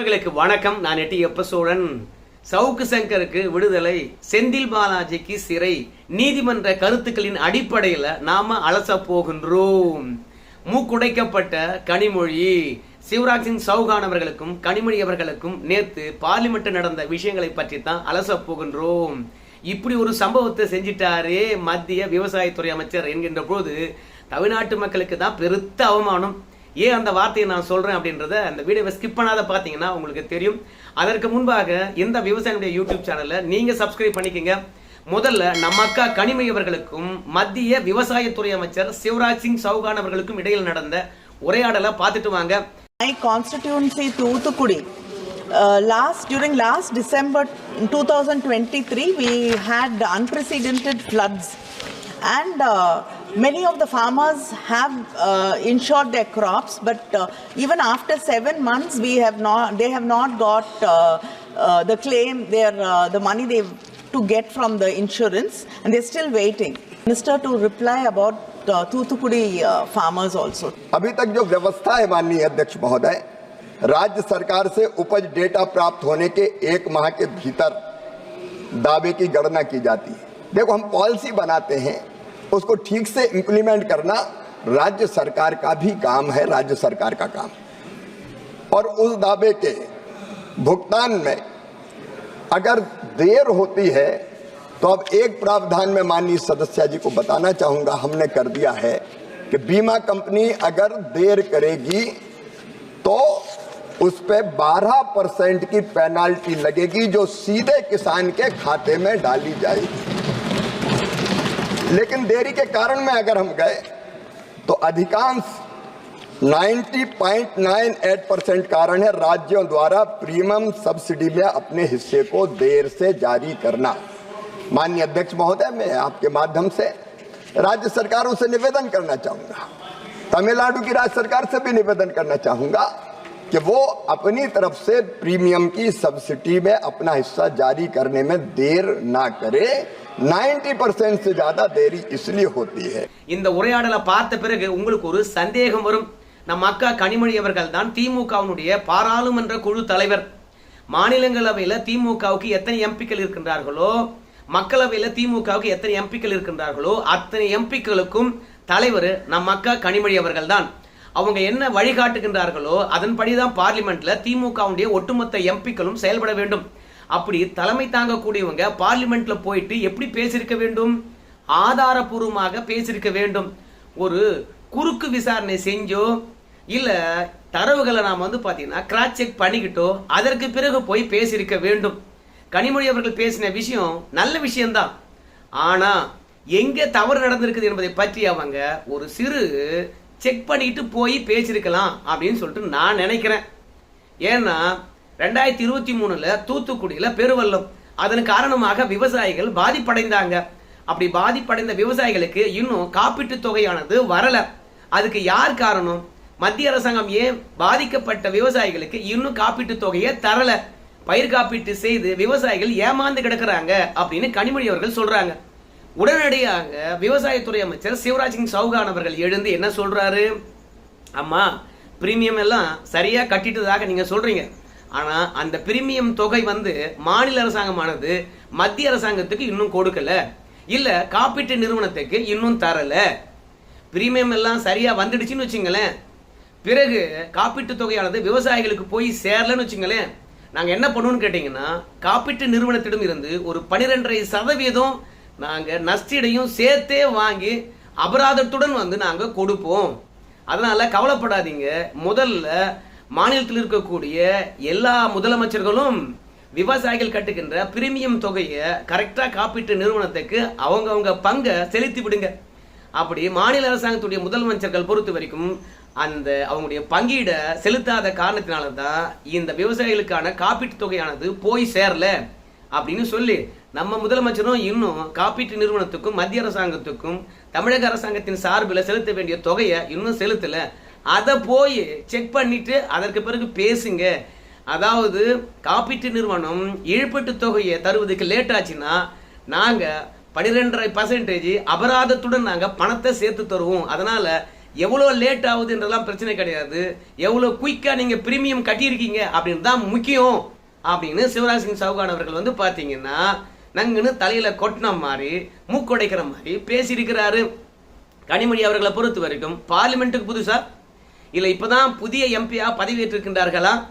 நண்பர்களுக்கு வணக்கம். நான் எட்டி எப்ப சோழன் சவுக்கு சங்கருக்கு விடுதலை செந்தில் பாலாஜிக்கு சிறை நீதிமன்ற கருத்துக்களின் அடிப்படையில் நாம அலச போகின்றோம். மூக்குடைக்கப்பட்ட கனிமொழி சிவராஜ் சிங் சௌகான் அவர்களுக்கும் கனிமொழி அவர்களுக்கும் நேத்து பார்லிமெண்ட் நடந்த விஷயங்களை பற்றி தான் அலச போகின்றோம். இப்படி ஒரு சம்பவத்தை செஞ்சிட்டாரே மத்திய விவசாயத்துறை அமைச்சர் என்கின்ற போது தமிழ்நாட்டு மக்களுக்கு தான் பெருத்த அவமானம். ஏன் அந்த வார்த்தையை நான் சொல்கிறேன் அப்படின்றத அந்த வீடியோவை ஸ்கிப் பண்ணாத பார்த்தீங்கன்னா உங்களுக்கு தெரியும். அதற்கு முன்பாக இந்த விவசாயினுடைய யூடியூப் சேனலை நீங்கள் சப்ஸ்கிரைப் பண்ணிக்கங்க. முதல்ல நம்ம அக்கா கனிமொழி அவர்களுக்கும் மத்திய விவசாயத்துறை அமைச்சர் சிவராஜ் சிங் சௌகான் அவர்களுக்கும் இடையில் நடந்த உரையாடலை பார்த்துட்டு வாங்க. My constituency Thoothukudi. Last during last December two thousand twenty three we had unprecedented floods and uh, many of the farmers have uh, insured their crops. But uh, even after seven months, we have not. They have not got uh, uh, the claim. Their uh, the money they to get from the insurance, and they're still waiting. Minister to reply about uh, Thuthukudi uh, farmers also. अभी तक जो व्यवस्था है माननीय अध्यक्ष महोदय राज्य सरकार से उपज डेटा प्राप्त होने के एक माह के भीतर दावे की गणना की जाती है देखो हम पॉलिसी बनाते हैं उसको ठीक से इम्प्लीमेंट करना राज्य सरकार का भी काम है, राज्य सरकार का काम। और उस दावे के भुगतान में अगर देर होती है तो अब एक प्रावधान में माननीय सदस्य जी को बताना चाहूँगा, हमने कर दिया है कि बीमा कंपनी अगर देर करेगी तो उस पर 12 परसेंट की पेनाल्टी लगेगी जो सीधे किसान के खाते में डाली जाएगी। लेकिन देरी के कारण में अगर हम गए तो अधिकांश 90.98 परसेंट कारण है राज्यों द्वारा प्रीमियम सब्सिडी में अपने हिस्से को देर से जारी करना। माननीय अध्यक्ष महोदय, मैं आपके माध्यम से राज्य सरकारों से निवेदन करना चाहूँगा। तमिलनाडु की राज्य सरकार से भी निवेदन करना चाहूँगा कि वो अपनी तरफ़ से प्रीमियम की सब्सिडी में अपना हिस्सा जारी करने में देर ना करे। நைன்டி பர்சன்ட் ஜாதா தேரி இஸ்லியே ஹோத்தி ஹே இந்த உரையாடலை பார்த்த பிறகு உங்களுக்கு ஒரு சந்தேகம் வரும். நம் அக்கா கனிமொழி அவர்கள் தான் திமுகவினுடைய பாராளுமன்ற குழு தலைவர். மாநிலங்களவையில் திமுகவுக்கு எத்தனை எம்பிக்கள் இருக்கின்றார்களோ மக்களவையில் திமுகவுக்கு எத்தனை எம்பிக்கள் இருக்கின்றார்களோ அத்தனை எம்பிக்களுக்கும் தலைவர் நம் அக்கா கனிமொழி அவர்கள் தான் அவங்க என்ன வழிகாட்டுகின்றார்களோ அதன்படி தான் பார்லிமெண்ட்ல திமுகவுடைய ஒட்டுமொத்த எம்பிக்களும் செயல்பட வேண்டும். அப்படி தலைமை தாங்கக்கூடியவங்க பார்லிமெண்ட்ல போயிட்டு எப்படி பேசியிருக்க வேண்டும்? ஆதாரபூர்வமாக பேசியிருக்க வேண்டும். ஒரு குறுக்கு விசாரணை செஞ்சோ இல்ல தரவுகளை நாம் வந்து பார்த்தீங்கன்னா கிராஸ் செக் பண்ணிக்கிட்டோ அதற்கு பிறகு போய் பேசியிருக்க வேண்டும். கனிமொழி அவர்கள் பேசின விஷயம் நல்ல விஷயம்தான். ஆனா எங்க தவறு நடந்திருக்குது என்பதை பற்றி அவங்க ஒரு சிறு செக் பண்ணிட்டு போய் பேசியிருக்கலாம் அப்படின்னு சொல்லிட்டு நான் நினைக்கிறேன். ஏன்னா ரெண்டாயிரத்தி இருபத்தி மூணுல தூத்துக்குடியில பெருவெள்ளம் அதன் காரணமாக விவசாயிகள் பாதிப்படைந்தாங்க. அப்படி பாதிப்படைந்த விவசாயிகளுக்கு இன்னும் காப்பீட்டு தொகையானது வரல. அதுக்கு யார் காரணம்? மத்திய அரசாங்கம் ஏன் பாதிக்கப்பட்ட விவசாயிகளுக்கு இன்னும் காப்பீட்டு தொகையை தரல? பயிர் காப்பீட்டு செய்து விவசாயிகள் ஏமாந்து கிடக்குறாங்க அப்படின்னு கனிமொழி அவர்கள் சொல்றாங்க. உடனடியாக விவசாயத்துறை அமைச்சர் சிவராஜ் சிங் சௌகான் அவர்கள் எழுந்து என்ன சொல்றாரு? அம்மா பிரீமியம் எல்லாம் சரியா கட்டிட்டதாக நீங்க சொல்றீங்க. ஆனா அந்த பிரீமியம் தொகை வந்து மாநில அரசாங்கமானது மத்திய அரசாங்கத்துக்கு இன்னும் கொடுக்கல. இல்ல காப்பீட்டு நிறுவனத்துக்கு இன்னும் தரல. பிரீமியம் எல்லாம் சரியா வந்துடுச்சுன்னு வச்சுங்களேன். பிறகு காப்பீட்டு தொகையானது விவசாயிகளுக்கு போய் சேரலன்னு வச்சுங்களேன். நாங்க என்ன பண்ணுவோம்னு கேட்டீங்கன்னா காப்பீட்டு நிறுவனத்திடம் இருந்து ஒரு பனிரெண்டரை சதவீதம் நாங்க நஷ்டீடையும் சேர்த்தே வாங்கி அபராதத்துடன் வந்து நாங்க கொடுப்போம். அதனால கவலைப்படாதீங்க. முதல்ல மாநிலத்தில் இருக்கக்கூடிய எல்லா முதலமைச்சர்களும் விவசாயிகள் கட்டுகின்ற பிரீமியம் தொகையை கரெக்டாக காப்பீட்டு நிறுவனத்துக்கு அவங்கவுங்க பங்கை செலுத்தி விடுங்க. அப்படி மாநில அரசாங்கத்துடைய முதலமைச்சர்கள் பொறுத்த வரைக்கும் அந்த அவங்களுடைய பங்கீட செலுத்தாத காரணத்தினால தான் இந்த விவசாயிகளுக்கான காப்பீட்டு தொகையானது போய் சேரல அப்படின்னு சொல்லி நம்ம முதலமைச்சரும் இன்னும் காப்பீட்டு நிறுவனத்துக்கும் மத்திய அரசாங்கத்துக்கும் தமிழக அரசாங்கத்தின் சார்பில் செலுத்த வேண்டிய தொகையை இன்னும் செலுத்தலை. அதை போய் செக் பண்ணிட்டு அதற்கு பிறகு பேசுங்க. அதாவது காப்பீட்டு நிறுவனம் இழப்பீட்டு தொகையை தருவதற்கு லேட் ஆச்சுன்னா நாங்கள் பனிரெண்டரை பர்சன்டேஜ் அபராதத்துடன் நாங்கள் பணத்தை சேர்த்து தருவோம். அதனால் எவ்வளோ லேட் ஆகுதுன்றதெல்லாம் பிரச்சனை கிடையாது. எவ்வளோ குயிக்காக நீங்கள் பிரீமியம் கட்டியிருக்கீங்க அப்படின்னு தான் முக்கியம். அப்படின்னு சிவராஜ் சிங் சவுகான் அவர்கள் வந்து பார்த்தீங்கன்னா நங்குன்னு தலையில் கொட்டின மாதிரி மூக்கொடைக்கிற மாதிரி பேசியிருக்கிறாரு. கனிமொழி அவர்களை பொறுத்த வரைக்கும் பார்லிமெண்ட்டுக்கு புதுசாக இல்லை இப்போதான் புதிய எம்பியாக பதவியேற்றிருக்கின்றார்களா?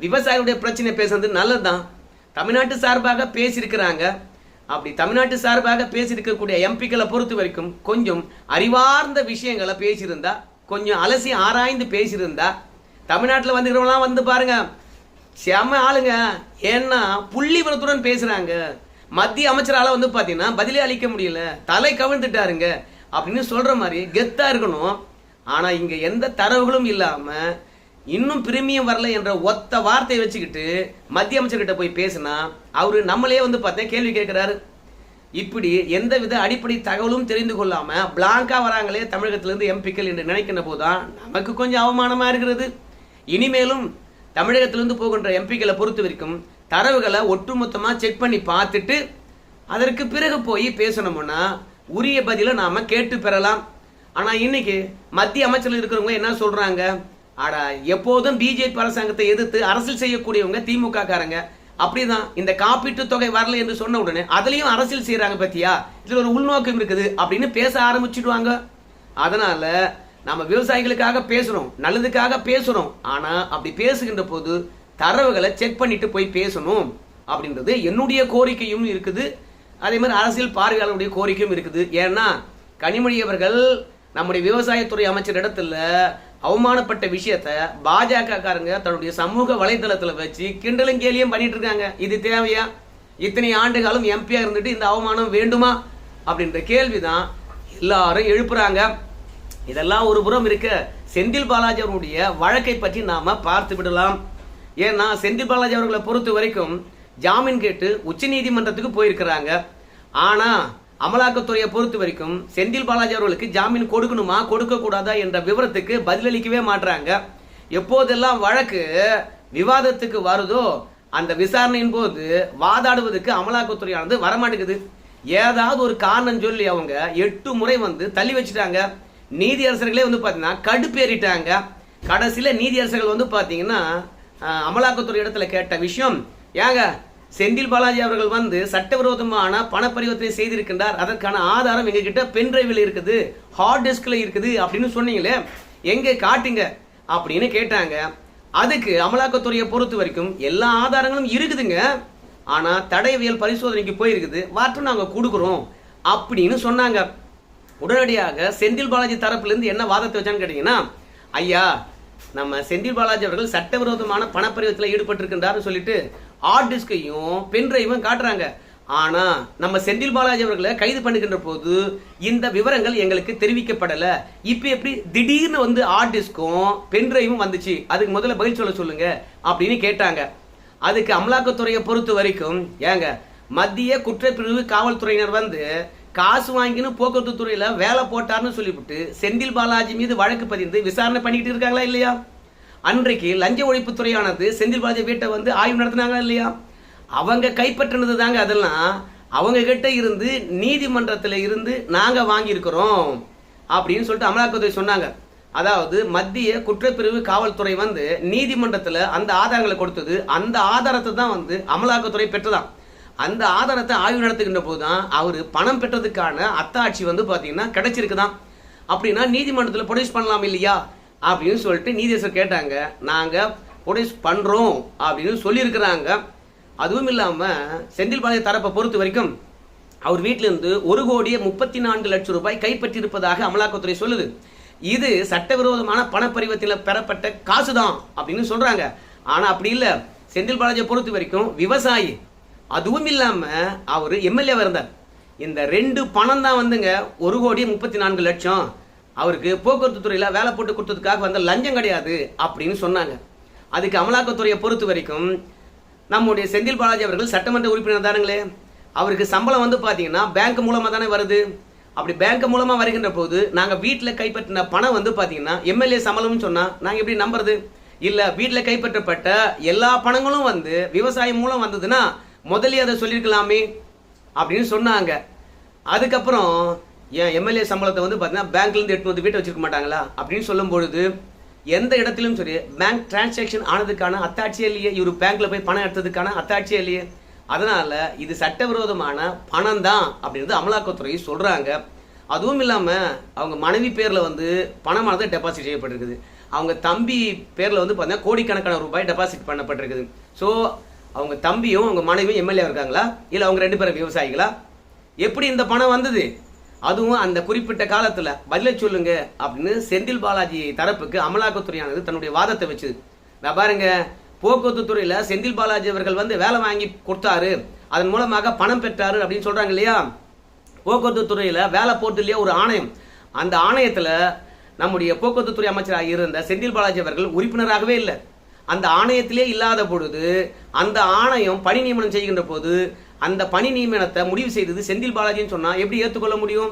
விவசாயிகளுடைய பிரச்சனை பேசுறது நல்லதுதான். தமிழ்நாட்டு சார்பாக பேசியிருக்கிறாங்க. அப்படி தமிழ்நாட்டு சார்பாக பேசியிருக்கக்கூடிய எம்பிக்களை பொறுத்த வரைக்கும் கொஞ்சம் அறிவார்ந்த விஷயங்களை பேசியிருந்தா கொஞ்சம் அலசி ஆராய்ந்து பேசியிருந்தா தமிழ்நாட்டில் வந்துக்கிறவங்களாம் வந்து பாருங்க செம்ம ஆளுங்க. ஏன்னா புள்ளிவரத்துடன் பேசுகிறாங்க பேசுறாங்க. மத்திய அமைச்சரால் வந்து பார்த்தீங்கன்னா பதிலே அளிக்க முடியல. தலை கவிழ்ந்துட்டாருங்க. அப்படின்னு சொல்ற மாதிரி கெத்தா இருக்கணும். ஆனால் இங்கே எந்த தரவுகளும் இல்லாமல் இன்னும் பிரீமியம் வரல என்ற ஒத்த வார்த்தையை வச்சுக்கிட்டு மத்திய அமைச்சர்கிட்ட போய் பேசினா அவர் நம்மளே வந்து பார்த்தேன் கேள்வி கேட்குறாரு. இப்படி எந்தவித அடிப்படை தகவலும் தெரிந்து கொள்ளாமல் பிளாங்காக வராங்களே தமிழகத்திலேருந்து எம்பிக்கள் என்று நினைக்கின்ற போதுதான் நமக்கு கொஞ்சம் அவமானமாக இருக்கிறது. இனிமேலும் தமிழகத்திலிருந்து போகின்ற எம்பிக்களை பொறுத்த வரைக்கும் தரவுகளை ஒட்டுமொத்தமாக செக் பண்ணி பார்த்துட்டு அதற்கு பிறகு போய் பேசணும்னா உரிய பதிலை நாம் கேட்டு பெறலாம். ஆனால் இன்னைக்கு மத்திய அமைச்சர்கள் இருக்கிறவங்க என்ன சொல்றாங்க? ஆடா எப்போதும் பிஜேபி அரசாங்கத்தை எதிர்த்து அரசியல் செய்யக்கூடியவங்க திமுக காரங்க அப்படிதான் இந்த காப்பீட்டு தொகை வரல என்று சொன்ன உடனே அதுலயும் அரசியல் செய்யறாங்க பத்தியா? இதுல ஒரு உள்நோக்கம் இருக்குது அப்படின்னு பேச ஆரம்பிச்சிடுவாங்க. அதனால நம்ம விவசாயிகளுக்காக பேசுறோம் நல்லதுக்காக பேசுறோம். ஆனா அப்படி பேசுகின்ற போது தரவுகளை செக் பண்ணிட்டு போய் பேசணும் அப்படின்றது என்னுடைய கோரிக்கையும் இருக்குது. அதே மாதிரி அரசியல் பார்வையாளருடைய கோரிக்கையும் இருக்குது. ஏன்னா கனிமொழி அவர்கள் நம்முடைய விவசாயத்துறை அமைச்சர் இடத்துல அவமானப்பட்ட விஷயத்த பாஜக காரங்க தன்னுடைய சமூக வலைதளத்துல வச்சு கிண்டலும் கேலியும் பண்ணிட்டு இருக்காங்க. இது தேவையா? இத்தனை ஆண்டு காலம் எம்பியா இருந்துட்டு இந்த அவமானம் வேண்டுமா? அப்படின்ற கேள்விதான் எல்லாரும் எழுப்புறாங்க. இதெல்லாம் ஒரு புறம் இருக்க செந்தில் பாலாஜி அவருடைய வழக்கை பற்றி நாம பார்த்து விடலாம். ஏன்னா செந்தில் பாலாஜி அவர்களை பொறுத்த வரைக்கும் ஜாமீன் கேட்டு உச்சநீதிமன்றத்துக்கு போயிருக்கிறாங்க. ஆனா அமலாக்கத்துறையை பொறுத்த வரைக்கும் செந்தில் பாலாஜி அவர்களுக்கு ஜாமீன் கொடுக்கணுமா கொடுக்க கூடாதா என்ற விவரத்துக்கு பதிலளிக்கவே மாட்றாங்க. எப்போதெல்லாம் வழக்கு விவாதத்துக்கு வருதோ அந்த விசாரணையின் போது வாதாடுவதற்கு அமலாக்கத்துறையானது வரமாட்டேங்குது. ஏதாவது ஒரு காரணம் சொல்லி அவங்க எட்டு முறை வந்து தள்ளி வச்சுட்டாங்க. நீதியரசர்களே வந்து பார்த்தீங்கன்னா கடுப்பேறிட்டாங்க. கடைசியில் நீதியரசர்கள் வந்து பார்த்தீங்கன்னா அமலாக்கத்துறை இடத்துல கேட்ட விஷயம் ஏங்க செந்தில் பாலாஜி அவர்கள் வந்து சட்டவிரோதமான பண பரிவர்த்தனை செய்திருக்கின்றார். அதற்கான ஆதாரம் எங்ககிட்ட பென் டிரைவில் இருக்குது. ஹார்ட் டிஸ்கில் இருக்குது அப்படின்னு சொன்னீங்களே எங்கே காட்டுங்க அப்படின்னு கேட்டாங்க. அதுக்கு அமலாக்கத்துறையை பொறுத்த வரைக்கும் எல்லா ஆதாரங்களும் இருக்குதுங்க. ஆனால் தடைவியல் பரிசோதனைக்கு போயிருக்குது. வாட்டும் நாங்கள் கொடுக்குறோம் அப்படின்னு சொன்னாங்க. உடனடியாக செந்தில் பாலாஜி தரப்புலேருந்து என்ன வாதத்தை வச்சான்னு கேட்டீங்கன்னா ஐயா நம்ம செந்தில் பாலாஜி அவர்கள் சட்டவிரோதமான பணப்பரிவத்தில் ஈடுபட்டிருக்கின்றார்னு சொல்லிட்டு ஹார்ட் டிஸ்கையும் பென் டிரைவும் காட்டுறாங்க. ஆனா நம்ம செந்தில் பாலாஜி அவர்களை கைது பண்ணுகின்ற போது இந்த விவரங்கள் எங்களுக்கு தெரிவிக்கப்படல. இப்ப எப்படி திடீர்னு வந்து ஹார்ட் டிஸ்க்கும் பென் டிரைவும் வந்துச்சு? அதுக்கு முதல்ல பதில் சொல்ல சொல்லுங்க அப்படின்னு கேட்டாங்க. அதுக்கு அமலாக்கத்துறையை பொறுத்த வரைக்கும் ஏங்க மத்திய குற்றப்பிரிவு காவல்துறையினர் வந்து காசு வாங்கின்னு போக்குவரத்து துறையில வேலை போட்டார்னு சொல்லிவிட்டு செந்தில் பாலாஜி மீது வழக்கு பதிந்து விசாரணை பண்ணிக்கிட்டு இருக்காங்களா இல்லையா? அன்றைக்கு லஞ்ச ஒழிப்புத்துறையானது செந்தில் பாலாஜி வீட்டை வந்து ஆய்வு நடத்தினாங்க இல்லையா? அவங்க கைப்பற்றினது தாங்க அதெல்லாம். அவங்க கிட்ட இருந்து நீதிமன்றத்தில் இருந்து நாங்கள் வாங்கியிருக்கிறோம் அப்படின்னு சொல்லிட்டு அமலாக்கத்துறை சொன்னாங்க. அதாவது மத்திய குற்றப்பிரிவு காவல்துறை வந்து நீதிமன்றத்தில் அந்த ஆதாரங்களை கொடுத்தது. அந்த ஆதாரத்தை தான் வந்து அமலாக்கத்துறை பெற்றதான் அந்த ஆதாரத்தை ஆய்வு நடத்துகின்ற போது தான் அவர் பணம் பெற்றதுக்கான அத்தாட்சி வந்து பார்த்தீங்கன்னா கிடைச்சிருக்குதாம் அப்படின்னா நீதிமன்றத்தில் ப்ரொடியூஸ் பண்ணலாம் இல்லையா? அப்படின்னு சொல்லிட்டு நீதியரசர் கேட்டாங்க. நாங்கள் ப்ரொடியூஸ் பண்ணுறோம் அப்படின்னு சொல்லியிருக்கிறாங்க. அதுவும் இல்லாமல் செந்தில் பாளைய தரப்பை பொறுத்த வரைக்கும் அவர் வீட்டிலிருந்து ஒரு கோடியே முப்பத்தி நான்கு லட்சம் ரூபாய் கைப்பற்றியிருப்பதாக அமலாக்கத்துறை சொல்லுது. இது சட்டவிரோதமான பணப்பரிவத்தில் பெறப்பட்ட காசு தான் அப்படின்னு சொல்கிறாங்க ஆனால் அப்படி இல்லை. செந்தில் பாலாஜியை பொறுத்த வரைக்கும் விவசாயி. அதுவும் இல்லாமல் அவர் எம்எல்ஏவாக இருந்தார். இந்த ரெண்டு பணம் தான் வந்துங்க. ஒரு கோடி முப்பத்தி நான்கு லட்சம். அவருக்கு போக்குவரத்து துறையில் வேலை போட்டு கொடுத்ததுக்காக வந்த லஞ்சம் கிடையாது அப்படின்னு சொன்னாங்க. அதுக்கு அமலாக்கத்துறையை பொறுத்த வரைக்கும் நம்முடைய செந்தில் பாலாஜி அவர்கள் சட்டமன்ற உறுப்பினர் தானுங்களே. அவருக்கு சம்பளம் வந்து பார்த்தீங்கன்னா பேங்க் மூலமாக தானே வருது. அப்படி பேங்க் மூலமாக வருகின்ற போது நாங்கள் வீட்டில் கைப்பற்றின பணம் வந்து பார்த்தீங்கன்னா எம்எல்ஏ சம்பளம்னு சொன்னால் நாங்கள் எப்படி நம்புறது? இல்லை வீட்டில் கைப்பற்றப்பட்ட எல்லா பணங்களும் வந்து விவசாயம் மூலம் வந்ததுன்னா முதலே அதை சொல்லியிருக்கலாமே அப்படின்னு சொன்னாங்க. அதுக்கப்புறம் ஏன் எம்எல்ஏ சம்பளத்தை வந்து பார்த்தீங்கன்னா பேங்க்ல இருந்து வந்து வீட்டை வச்சிருக்க மாட்டாங்களா? அப்படின்னு சொல்லும் பொழுது எந்த இடத்திலும் சரி பேங்க் டிரான்சாக்ஷன் ஆனதுக்கான அத்தாட்சியே இல்லையே. இவர் பேங்க்ல போய் பணம் எடுத்ததுக்கான அத்தாட்சியே இல்லையே. அதனால இது சட்டவிரோதமான பணம் தான் அப்படின்றது அமலாக்கத்துறை சொல்றாங்க. அதுவும் இல்லாமல் அவங்க மனைவி பேரில் வந்து பணமானது டெபாசிட் செய்யப்பட்டிருக்குது. அவங்க தம்பி பேரில் வந்து பார்த்தீங்கன்னா கோடிக்கணக்கான ரூபாய் டெபாசிட் பண்ணப்பட்டிருக்குது. ஸோ அவங்க தம்பியும் அவங்க மனைவியும் எம்எல்ஏ இருக்காங்களா? இல்லை அவங்க ரெண்டு பேரும் விவசாயிகளா? எப்படி இந்த பணம் வந்தது? அதுவும் அந்த குறிப்பிட்ட காலத்துல பதில சொல்லுங்க அப்படின்னு செந்தில் பாலாஜி தரப்புக்கு அமலாக்கத்துறையானது தன்னுடைய வாதத்தை வச்சுது. நான் பாருங்க போக்குவரத்து துறையில செந்தில் பாலாஜி அவர்கள் வந்து வேலை வாங்கி கொடுத்தாரு அதன் மூலமாக பணம் பெற்றாரு அப்படின்னு சொல்றாங்க இல்லையா? போக்குவரத்து துறையில வேலை போட்டு இல்லையா ஒரு ஆணையம். அந்த ஆணையத்துல நம்முடைய போக்குவரத்து துறை அமைச்சராக இருந்த செந்தில் பாலாஜி அவர்கள் உறுப்பினராகவே இல்லை. அந்த ஆணையத்திலே இல்லாத பொழுது அந்த ஆணையம் பணி நியமனம் செய்கின்ற போது அந்த பணி நியமனத்தை முடிவு செய்தது செந்தில் பாலாஜின்னு சொன்னால் எப்படி ஏற்றுக்கொள்ள முடியும்?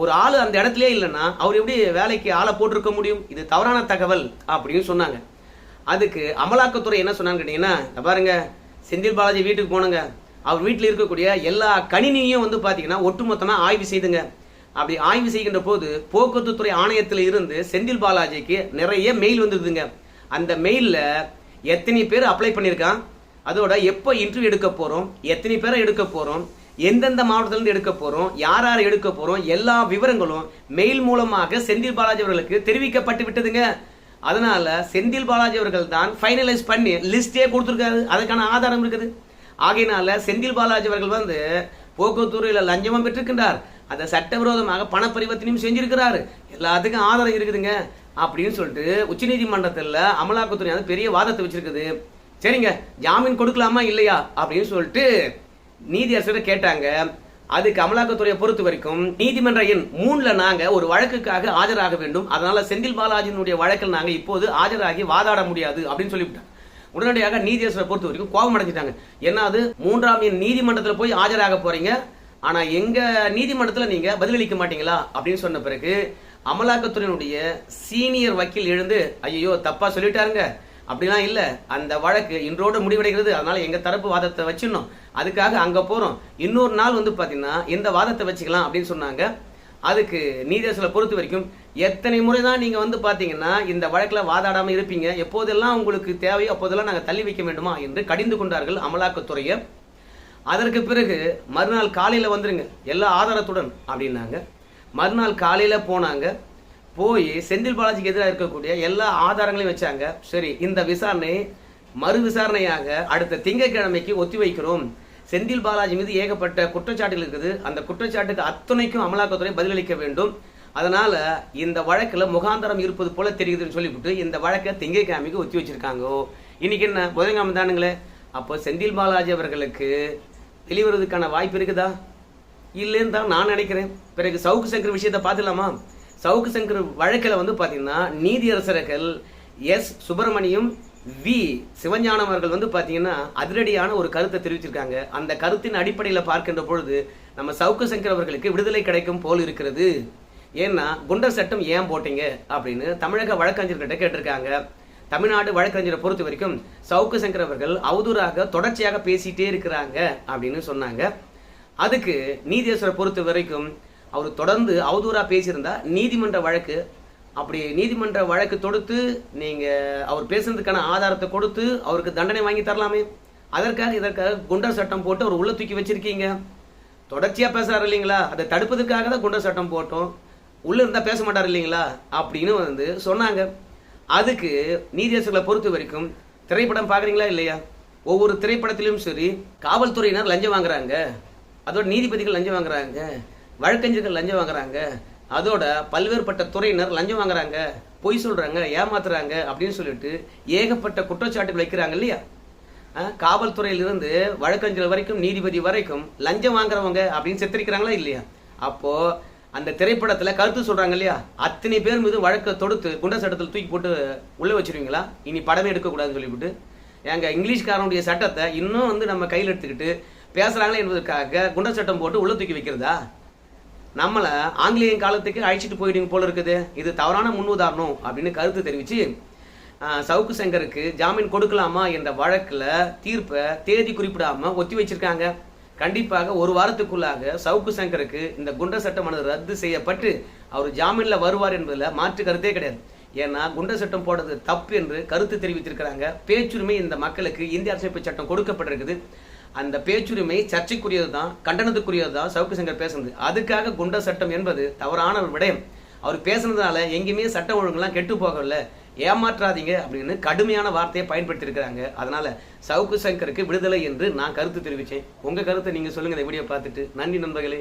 ஒரு ஆள் அந்த இடத்திலே இல்லைன்னா அவர் எப்படி வேலைக்கு ஆளை போட்டிருக்க முடியும்? இது தவறான தகவல் அப்படின்னு சொன்னாங்க. அதுக்கு அமலாக்கத்துறை என்ன சொன்னான்னு கேட்டிங்கன்னா பாருங்க செந்தில் பாலாஜி வீட்டுக்கு போனங்க. அவர் வீட்டில் இருக்கக்கூடிய எல்லா கணினியும் வந்து பார்த்தீங்கன்னா ஒட்டுமொத்தமாக ஆய்வு செய்துங்க. அப்படி ஆய்வு செய்கின்ற போது போக்குவரத்து துறை ஆணையத்தில் இருந்து செந்தில் பாலாஜிக்கு நிறைய மெயில் வந்துருதுங்க. அந்த மெயிலில் எத்தனை பேர் அப்ளை பண்ணியிருக்கான்? அதோட எப்போ இன்டர்வியூ எடுக்க போகிறோம் எத்தனை பேரை எடுக்க போகிறோம் எந்தெந்த மாவட்டத்திலிருந்து எடுக்க போகிறோம் யார் யார் எடுக்க போகிறோம் எல்லா விவரங்களும் மெயில் மூலமாக செந்தில் பாலாஜி அவர்களுக்கு தெரிவிக்கப்பட்டு விட்டதுங்க. அதனால செந்தில் பாலாஜி அவர்கள் தான் ஃபைனலைஸ் பண்ணி லிஸ்டே கொடுத்துருக்காரு. அதுக்கான ஆதாரம் இருக்குது. ஆகையினால செந்தில் பாலாஜி அவர்கள் வந்து போக்குவரத்துறையில் லஞ்சமும் பெற்றிருக்கின்றார். அதை சட்டவிரோதமாக பண பரிவர்த்தனையும் செஞ்சிருக்கிறாரு. எல்லாத்துக்கும் ஆதாரம் இருக்குதுங்க. அப்படின்னு சொல்லிட்டு உச்சநீதிமன்றத்தில் அமலாக்கத்துறை வந்து பெரிய வாதத்தை வச்சிருக்குது. சரிங்க ஜாமீன் கொடுக்கலாமா இல்லையா அப்படின்னு சொல்லிட்டு நீதியரசர் கேட்டாங்க. அதுக்கு அமலாக்கத்துறையை பொறுத்த வரைக்கும் நீதிமன்ற எண் மூணுல நாங்க ஒரு வழக்குக்காக ஆஜராக வேண்டும். அதனால செந்தில் பாலாஜியினுடைய வழக்கில் நாங்க இப்போது ஆஜராகி வாதாட முடியாது அப்படின்னு சொல்லிவிட்டாங்க. உடனடியாக நீதியரசரை பொறுத்த வரைக்கும் கோபம் அடைஞ்சிட்டாங்க. ஏன்னா அது? மூன்றாம் எண் நீதிமன்றத்தில் போய் ஆஜராக போறீங்க. ஆனா எங்க நீதிமன்றத்துல நீங்க பதிலளிக்க மாட்டீங்களா அப்படின்னு சொன்ன பிறகு அமலாக்கத்துறையினுடைய சீனியர் வக்கீல் எழுந்து ஐயோ தப்பா சொல்லிட்டாருங்க. அப்படிலாம் இல்ல. அந்த வழக்கு இன்றோடு முடிவடைகிறது. அதனால எங்க தரப்பு வாதத்தை வச்சிடணும். அதுக்காக அங்க போறோம். இன்னொரு நாள் வந்து பாத்தீங்கன்னா இந்த வாதத்தை வச்சுக்கலாம் அப்படின்னு சொன்னாங்க. அதுக்கு நீதேசலை பொறுத்த வரைக்கும் எத்தனை முறை தான் நீங்க வந்து பாத்தீங்கன்னா இந்த வழக்குல வாதாடாம இருப்பீங்க. எப்போதெல்லாம் உங்களுக்கு தேவையோ அப்போதெல்லாம் நாங்க தள்ளி வைக்க வேண்டுமா என்று கடிந்து கொண்டார்கள் அமலாக்கத்துறையை. அதற்கு பிறகு மறுநாள் காலையில வந்துருங்க. எல்லா ஆதாரத்துடன் அப்படின்னாங்க. மறுநாள் காலையில போனாங்க. போய் செந்தில் பாலாஜிக்கு எதிராக இருக்கக்கூடிய எல்லா ஆதாரங்களையும் வச்சாங்க. சரி இந்த விசாரணை மறு விசாரணையாக அடுத்த திங்கட்கிழமைக்கு ஒத்தி வைக்கிறோம். செந்தில் பாலாஜி மீது ஏகப்பட்ட குற்றச்சாட்டுகள் இருக்குது. அந்த குற்றச்சாட்டுக்கு அத்தனைக்கும் அமலாக்கத்துறை பதிலளிக்க வேண்டும். அதனால இந்த வழக்கில் முகாந்தரம் இருப்பது போல தெரியுதுன்னு சொல்லிவிட்டு இந்த வழக்கை திங்கட்கிழமைக்கு ஒத்தி வச்சிருக்காங்க. இன்னைக்கு என்ன? புதன்கிழமை தானுங்களே அப்போ செந்தில் பாலாஜி அவர்களுக்கு வெளிவருவதற்கான வாய்ப்பு இருக்குதா? இல்லைன்னு தான் நான் நினைக்கிறேன். பிறகு சவுக்கு சங்கர் விஷயத்தை பார்த்துலாமா சவுக்கு சங்கர் வழக்கில் வந்து பார்த்தீங்கன்னா நீதியரசர்கள் எஸ். சுப்பிரமணியம் வி. சிவஞானம் அவர்கள் வந்து பார்த்தீங்கன்னா அதிரடியான ஒரு கருத்தை தெரிவிச்சிருக்காங்க. அந்த கருத்தின் அடிப்படையில் பார்க்கின்ற பொழுது நம்ம சவுக்கு சங்கர் அவர்களுக்கு விடுதலை கிடைக்கும் போல் இருக்கிறது. ஏன்னா குண்டர் சட்டம் ஏன் போட்டீங்க? அப்படின்னு தமிழக வழக்கறிஞர்கிட்ட கேட்டிருக்காங்க. தமிழ்நாடு வழக்கறிஞரை பொறுத்த வரைக்கும் சவுக்கு சங்கர் அவர்கள் அவதூறாக தொடர்ச்சியாக பேசிட்டே இருக்கிறாங்க அப்படின்னு சொன்னாங்க. அதுக்கு நீதியரசரை பொறுத்த வரைக்கும் அவர் தொடர்ந்து அவதூறாக பேசியிருந்தா நீதிமன்ற வழக்கு அப்படி நீதிமன்ற வழக்கு தொடுத்து நீங்கள் அவர் பேசுனதுக்கான ஆதாரத்தை கொடுத்து அவருக்கு தண்டனை வாங்கி தரலாமே. அதற்காக இதற்காக குண்டர் சட்டம் போட்டு அவர் உள்ள தூக்கி வச்சிருக்கீங்க. தொடர்ச்சியாக பேசுறாரு இல்லைங்களா? அதை தடுப்பதற்காக தான் குண்டர் சட்டம் போட்டோம். உள்ளே இருந்தால் பேச மாட்டார் இல்லைங்களா? அப்படின்னு வந்து சொன்னாங்க. அதுக்கு நீதியரசர்களை பொறுத்த வரைக்கும் திரைப்படம் பார்க்குறீங்களா இல்லையா? ஒவ்வொரு திரைப்படத்திலும் சரி காவல்துறையினர் லஞ்சம் வாங்குறாங்க. அதோட நீதிபதிகள் லஞ்சம் வாங்குறாங்க. வழக்கறிஞர்கள் லஞ்சம் வாங்குறாங்க. அதோட பல்வேறுபட்ட துறையினர் லஞ்சம் வாங்குறாங்க. பொய் சொல்கிறாங்க ஏமாத்துறாங்க அப்படின்னு சொல்லிட்டு ஏகப்பட்ட குற்றச்சாட்டுகள் வைக்கிறாங்க இல்லையா? காவல்துறையிலிருந்து வழக்கறிஞர் வரைக்கும் நீதிபதி வரைக்கும் லஞ்சம் வாங்குறவங்க அப்படின்னு சித்தரிக்கிறாங்களா இல்லையா? அப்போ அந்த திரைப்படத்தில் கருத்து சொல்கிறாங்க இல்லையா? அத்தனை பேர் மீது வழக்கை தொடுத்து குண்டர் சட்டத்தில் தூக்கி போட்டு உள்ளே வச்சிருவீங்களா? இனி படமே எடுக்கக்கூடாதுன்னு சொல்லிவிட்டு. எங்கள் இங்கிலீஷ்காரனுடைய சட்டத்தை இன்னும் வந்து நம்ம கையில் எடுத்துக்கிட்டு பேசுகிறாங்களே என்பதற்காக குண்டர் சட்டம் போட்டு உள்ளே தூக்கி வைக்கிறதா? நம்மளை ஆங்கிலேயன் காலத்துக்கு அழைச்சிட்டு போயிடுங்க போல இருக்குது. இது தவறான முன்னுதாரணம் அப்படின்னு கருத்து தெரிவித்து சவுக்கு சங்கருக்கு ஜாமீன் கொடுக்கலாமா என்ற வழக்கில் தீர்ப்பை தேதி குறிப்பிடாம ஒத்தி வச்சிருக்காங்க. கண்டிப்பாக ஒரு வாரத்துக்குள்ளாக சவுக்கு சங்கருக்கு இந்த குண்டர் சட்டமானது ரத்து செய்யப்பட்டு அவர் ஜாமீனில் வருவார் என்பதில் மாற்று கருத்தே கிடையாது. ஏன்னா குண்டர் சட்டம் போடுறது தப்பு என்று கருத்து தெரிவித்திருக்கிறாங்க. பேச்சுரிமை இந்த மக்களுக்கு இந்திய அரசியலமைப்பு சட்டம் கொடுக்கப்பட்டிருக்குது. அந்த பேச்சுரிமை சர்ச்சைக்குரியது தான் கண்டனத்துக்குரியது தான் சவுக்கு சங்கர் பேசுனது. அதுக்காக குண்டர் சட்டம் என்பது தவறான ஒரு விடயம். அவர் பேசுனதுனால எங்கேயுமே சட்டம் ஒழுங்குலாம் கெட்டு போகல. ஏமாற்றாதீங்க அப்படின்னு கடுமையான வார்த்தையை பயன்படுத்தியிருக்கிறாங்க. அதனால சவுக்கு சங்கருக்கு விடுதலை என்று நான் கருத்து தெரிவித்தேன் உங்கள் கருத்தை நீங்கள் சொல்லுங்கள் இந்த வீடியோ பார்த்துட்டு. நன்றி நண்பர்களே.